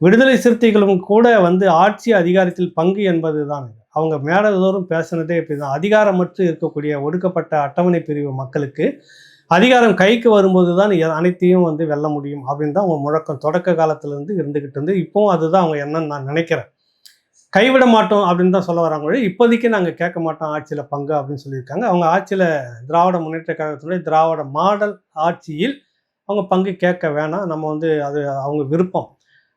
விடுதலை சிறுத்தைகளும் கூட வந்து ஆட்சி அதிகாரத்தில் பங்கு என்பது தான் அவங்க மேடதோறும் பேசுனதே அதிகாரம் அதிகாரமற்று இருக்கக்கூடிய ஒடுக்கப்பட்ட அட்டவணை பிரிவு மக்களுக்கு அதிகாரம் கைக்கு வரும்போது தான் அனைத்தையும் வந்து வெல்ல முடியும் அப்படின்னு தான் அவங்க முழக்கம். தொடக்க காலத்திலேருந்து இருந்துக்கிட்டு இருந்து இப்போவும் அதுதான் அவங்க என்னன்னு நான் நினைக்கிறேன். கைவிட மாட்டோம் அப்படின்னு தான் சொல்ல வராங்க இப்போதைக்கு நாங்கள் கேட்க மாட்டோம் ஆட்சியில் பங்கு அப்படின்னு சொல்லியிருக்காங்க. அவங்க ஆட்சியில் திராவிட முன்னேற்ற கழகத்தினுடைய திராவிட மாடல் ஆட்சியில் அவங்க பங்கு கேட்க வேணாம். நம்ம வந்து அது அவங்க விருப்பம்.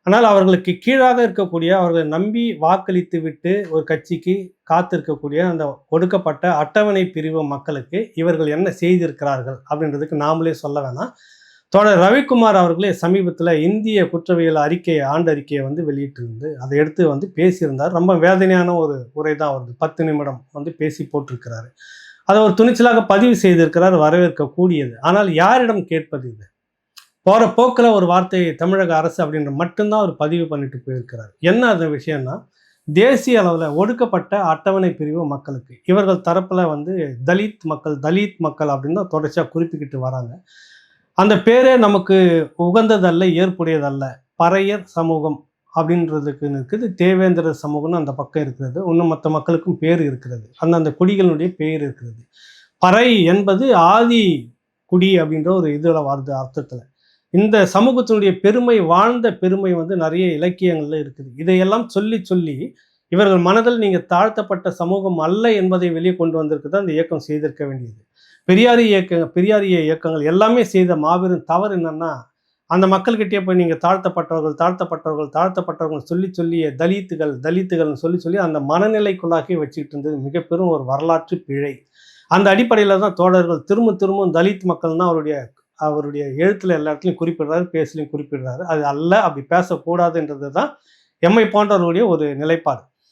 ஆனால் அவர்களுக்கு கீழாக இருக்கக்கூடிய அவர்களை நம்பி வாக்களித்து விட்டு ஒரு கட்சிக்கு காத்திருக்கக்கூடிய அந்த ஒடுக்கப்பட்ட அட்டவணை பிரிவு மக்களுக்கு இவர்கள் என்ன செய்திருக்கிறார்கள் அப்படின்றதுக்கு நாமளே சொல்ல வேணாம். தோழர் ரவிக்குமார் அவர்களே சமீபத்தில் இந்திய குற்றவியல் அறிக்கையை ஆண்டு அறிக்கையை வந்து வெளியிட்டிருந்து அதை எடுத்து வந்து பேசியிருந்தார். ரொம்ப வேதனையான ஒரு உரை தான் வருது பத்து நிமிடம் வந்து பேசி போட்டிருக்கிறாரு. அதை ஒரு துணிச்சலாக பதிவு செய்திருக்கிறார் வரவேற்கக்கூடியது. ஆனால் யாரிடம் கேட்பது இது? போகிற போக்கில் ஒரு வார்த்தையை தமிழக அரசு அப்படின்ற மட்டும்தான் அவர் பதிவு பண்ணிட்டு போயிருக்கிறார். என்ன அந்த விஷயம்னா தேசிய அளவில் ஒடுக்கப்பட்ட அட்டவணை பிரிவு மக்களுக்கு. இவர்கள் தரப்பில் வந்து தலித் மக்கள் தலித் மக்கள் அப்படின்னு தான் தொடர்ச்சியாக குறிப்பிக்கிட்டு வராங்க. அந்த பேரே நமக்கு உகந்ததல்ல ஏற்புடையதல்ல. பறையர் சமூகம் அப்படின்றதுக்கு இருக்குது. தேவேந்திர சமூகம்னு அந்த பக்கம் இருக்கிறது. இன்னும் மற்ற மக்களுக்கும் பேர் இருக்கிறது. அந்தந்த குடிகளுடைய பேர் இருக்கிறது. பறை என்பது ஆதி குடி அப்படின்ற ஒரு இதில் வருது அர்த்தத்தில். இந்த சமூகத்தினுடைய பெருமை வாழ்ந்த பெருமை வந்து நிறைய இலக்கியங்களில் இருக்குது. இதையெல்லாம் சொல்லி சொல்லி இவர்கள் மனதில் நீங்கள் தாழ்த்தப்பட்ட சமூகம் அல்ல என்பதை வெளியே கொண்டு வந்திருக்கு தான் இந்த இயக்கம் செய்திருக்க வேண்டியது. பெரியாரி இயக்க பெரியாரிய இயக்கங்கள் எல்லாமே செய்த மாபெரும் தவறு என்னன்னா அந்த மக்கள்கிட்டே போய் நீங்கள் தாழ்த்தப்பட்டவர்கள் தாழ்த்தப்பட்டவர்கள் தாழ்த்தப்பட்டவர்கள் சொல்லி சொல்லிய தலித்துகள் தலித்துகள்னு சொல்லி சொல்லி அந்த மனநிலைக்குள்ளாகவே வச்சுக்கிட்டு இருந்தது மிக பெரும் ஒரு வரலாற்று பிழை. அந்த அடிப்படையில் தான் தோழர்கள் திரும்ப திரும்பவும் தலித் மக்கள் தான் அவருடைய அவருடைய எழுத்துல எல்லா இடத்துலையும் குறிப்பிடுறாரு பேசலையும் குறிப்பிடுறாரு. அது அல்ல அப்படி பேசக்கூடாதுன்றது தான் எம்மை போன்றவர்களுடைய ஒரு நிலைப்பாடு.